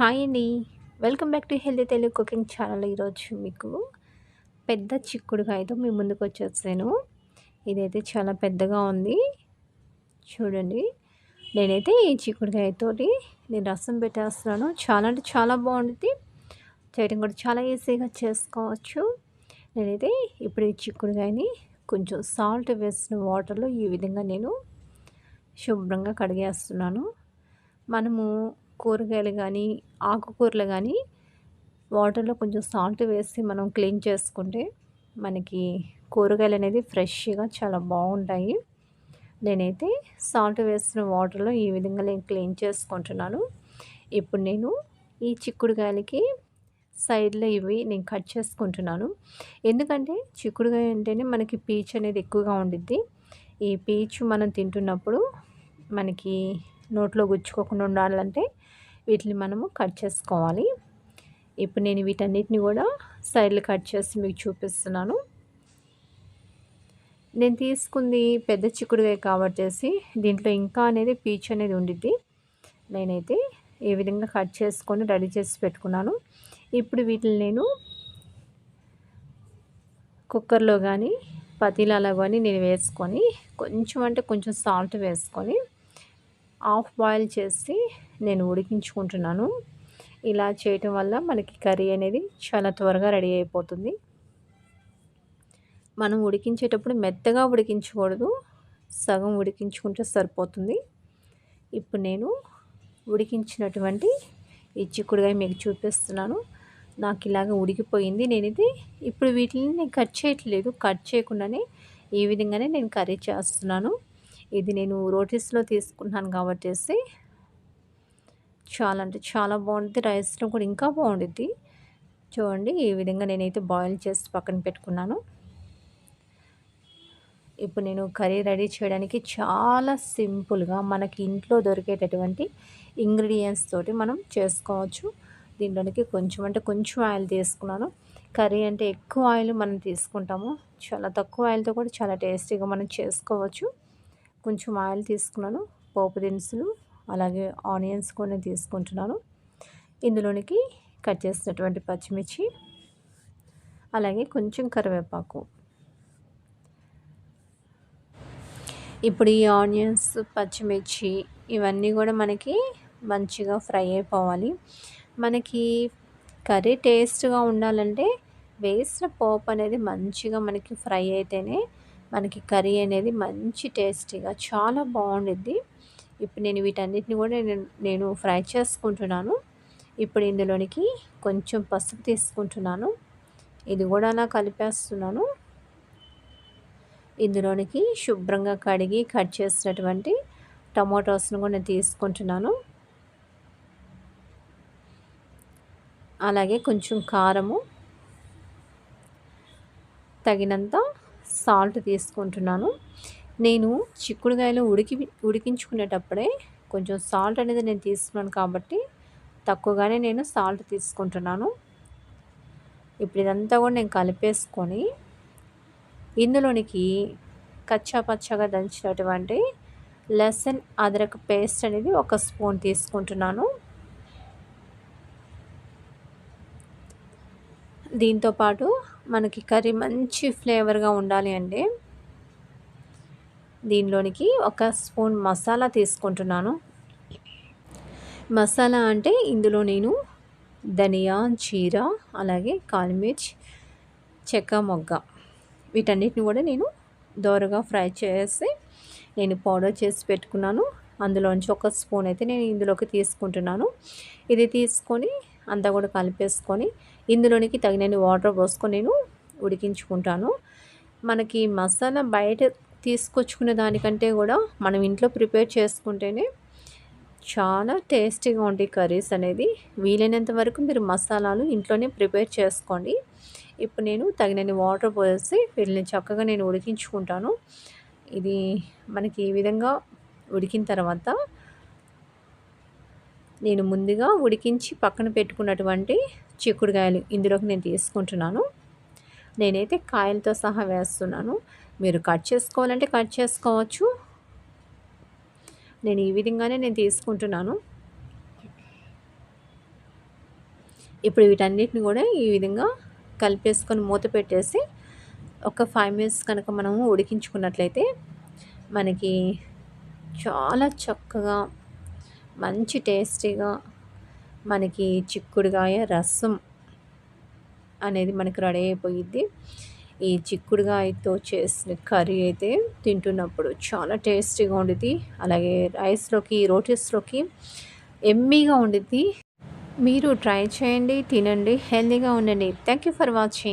Hi అండి. Welcome back to healthy Telugu cooking channel. ఈరోజు మీకు పెద్ద చిక్కుడుకాయతో మీ ముందుకు వచ్చేసాను ఇదైతే చాలా పెద్దగా ఉంది. చూడండి. నేనైతే ఈ చిక్కుడుకాయతోటి నేను రసం పెట్టేస్తున్నాను. చాలా అంటే చాలా బాగుంటుంది. చేయడం కూడా చాలా ఈజీగా చేసుకోవచ్చు. నేనైతే ఇప్పుడు ఈ చిక్కుడుకాయని కొంచెం సాల్ట్ వేసిన వాటర్లో ఈ విధంగా నేను శుభ్రంగా కడిగేస్తున్నాను. మనము కూరగాయలు కానీ ఆకుకూరలు కానీ వాటర్లో కొంచెం సాల్ట్ వేసి మనం క్లీన్ చేసుకుంటే మనకి కూరగాయలు అనేది ఫ్రెష్గా చాలా బాగుంటాయి. నేనైతే సాల్ట్ వేసిన వాటర్లో ఈ విధంగా నేను క్లీన్ చేసుకుంటున్నాను. ఇప్పుడు నేను ఈ చిక్కుడుకాయలకి సైడ్లో ఇవి నేను కట్ చేసుకుంటున్నాను. ఎందుకంటే చిక్కుడుకాయ అంటేనే మనకి పీచ్ అనేది ఎక్కువగా ఉండిద్ది. ఈ పీచు మనం తింటున్నప్పుడు మనకి నోట్లో గుచ్చుకోకుండా ఉండాలంటే వీటిని మనము కట్ చేసుకోవాలి. ఇప్పుడు నేను వీటన్నిటిని కూడా సైడ్లు కట్ చేసి మీకు చూపిస్తున్నాను. నేను తీసుకుంది పెద్ద చిక్కుడుగా కాబట్టి దీంట్లో ఇంకా అనేది పీచ్ అనేది ఉండిద్ది. నేనైతే ఈ విధంగా కట్ చేసుకొని రెడీ చేసి పెట్టుకున్నాను. ఇప్పుడు వీటిని నేను కుక్కర్లో కానీ పతిలాలో కానీ నేను వేసుకొని కొంచెం అంటే కొంచెం సాల్ట్ వేసుకొని ఆఫ్ బాయిల్ చేసి నేను ఉడికించుకుంటున్నాను. ఇలా చేయటం వల్ల మనకి కర్రీ అనేది చాలా త్వరగా రెడీ అయిపోతుంది. మనం ఉడికించేటప్పుడు మెత్తగా ఉడికించకూడదు. సగం ఉడికించుకుంటే సరిపోతుంది. ఇప్పుడు నేను ఉడికించినటువంటి ఈ చిక్కుడుగా మీకు చూపిస్తున్నాను. నాకు ఇలాగ ఉడికిపోయింది నేనైతే ఇప్పుడు వీటిని నేను కట్ చేయట్లేదు. కట్ చేయకుండానే ఈ విధంగానే నేను కర్రీ చేస్తున్నాను. ఇది నేను రోటీస్లో తీసుకున్నాను కాబట్టి చాలా అంటే చాలా బాగుంటుంది. రైస్లో కూడా ఇంకా బాగుంటుంది చూడండి ఈ విధంగా నేనైతే బాయిల్ చేసి పక్కన పెట్టుకున్నాను. ఇప్పుడు నేను కర్రీ రెడీ చేయడానికి చాలా సింపుల్గా మనకి ఇంట్లో దొరికేటటువంటి ఇంగ్రీడియంట్స్ తోటి మనం చేసుకోవచ్చు. దీంట్లోనికి కొంచెం అంటే కొంచెం ఆయిల్ తీసుకున్నాను. కర్రీ అంటే ఎక్కువ ఆయిల్ మనం తీసుకుంటాము. చాలా తక్కువ ఆయిల్తో కూడా చాలా టేస్టీగా మనం చేసుకోవచ్చు. కొంచెం ఆయిల్ తీసుకున్నాను. పోపు దినుసులు అలాగే ఆనియన్స్ కొన్ని తీసుకుంటున్నాను. ఇందులోనికి కట్ చేసినటువంటి పచ్చిమిర్చి అలాగే కొంచెం కరివేపాకు. ఇప్పుడు ఈ ఆనియన్స్ పచ్చిమిర్చి ఇవన్నీ కూడా మనకి మంచిగా ఫ్రై అయిపోవాలి. మనకి కర్రీ టేస్ట్గా ఉండాలంటే వేసిన పోపు అనేది మంచిగా మనకి ఫ్రై అయితేనే మనకి కర్రీ అనేది మంచి టేస్టీగా చాలా బాగుండిద్ది. ఇప్పుడు నేను వీటన్నిటిని కూడా నేను నేను ఫ్రై చేసుకుంటున్నాను. ఇప్పుడు ఇందులోనికి కొంచెం పసుపు తీసుకుంటున్నాను. ఇది కూడా అలా కలిపేస్తున్నాను. ఇందులోనికి శుభ్రంగా కడిగి కట్ చేసినటువంటి టమాటోస్ను కూడా నేను తీసుకుంటున్నాను. అలాగే కొంచెం కారము తగినంత సాల్ట్ తీసుకుంటున్నాను. నేను చిక్కుడుకాయలు ఉడికి ఉడికించుకునేటప్పుడే కొంచెం సాల్ట్ అనేది నేను తీసుకున్నాను కాబట్టి తక్కువగానే నేను సాల్ట్ తీసుకుంటున్నాను. ఇప్పుడు ఇదంతా కూడా నేను కలిపేసుకొని ఇందులోనికి కచ్చా పచ్చగా దంచినటువంటి లెసన్ అదరక పేస్ట్ అనేది ఒక స్పూన్ తీసుకుంటున్నాను. దీంతోపాటు మనకి కర్రీ మంచి ఫ్లేవర్గా ఉండాలి అంటే దీనిలోనికి ఒక స్పూన్ మసాలా తీసుకుంటున్నాను. మసాలా అంటే ఇందులో నేను ధనియా జీర అలాగే కాలిమిర్చ్ చెక్క మొగ్గ వీటన్నిటిని కూడా నేను దోరగా ఫ్రై చేసి నేను పౌడర్ చేసి పెట్టుకున్నాను. అందులోంచి ఒక స్పూన్ అయితే నేను ఇందులోకి తీసుకుంటున్నాను. ఇది తీసుకొని అంతా కూడా కలిపేసుకొని ఇందులోనికి తగినన్ని వాటర్ పోసుకొని నేను ఉడికించుకుంటాను. మనకి మసాలా బయట తీసుకొచ్చుకునే దానికంటే కూడా మనం ఇంట్లో ప్రిపేర్ చేసుకుంటేనే చాలా టేస్టీగా ఉంటాయి కర్రీస్ అనేది వీలైనంత వరకు మీరు మసాలాలు ఇంట్లోనే ప్రిపేర్ చేసుకోండి. ఇప్పుడు నేను తగినన్ని వాటర్ పోసి వీళ్ళని చక్కగా నేను ఉడికించుకుంటాను. ఇది మనకి ఈ విధంగా ఉడికిన తర్వాత నేను ముందుగా ఉడికించి పక్కన పెట్టుకున్నటువంటి చిక్కుడుకాయలు ఇందులోకి నేను తీసుకుంటున్నాను. నేనైతే కాయలతో సహా వేస్తున్నాను. మీరు కట్ చేసుకోవాలంటే కట్ చేసుకోవచ్చు. నేను ఈ విధంగానే నేను తీసుకుంటున్నాను. ఇప్పుడు వీటన్నిటిని కూడా ఈ విధంగా కలిపేసుకొని మూత పెట్టేసి ఒక ఫైవ్ మినిట్స్ కనుక మనము ఉడికించుకున్నట్లయితే మనకి చాలా చక్కగా మంచి టేస్టీగా మనకి చిక్కుడుగాయ రసం అనేది మనకు రెడీ అయిపోయిద్ది. ఈ చిక్కుడుగాయతో చేసిన కర్రీ అయితే తింటున్నప్పుడు చాలా టేస్టీగా ఉండిద్ది. అలాగే రైస్లోకి రోటీస్లోకి ఎమ్మీగా ఉండిద్ది. మీరు ట్రై చేయండి తినండి హెల్తీగా ఉండండి. Thank you for watching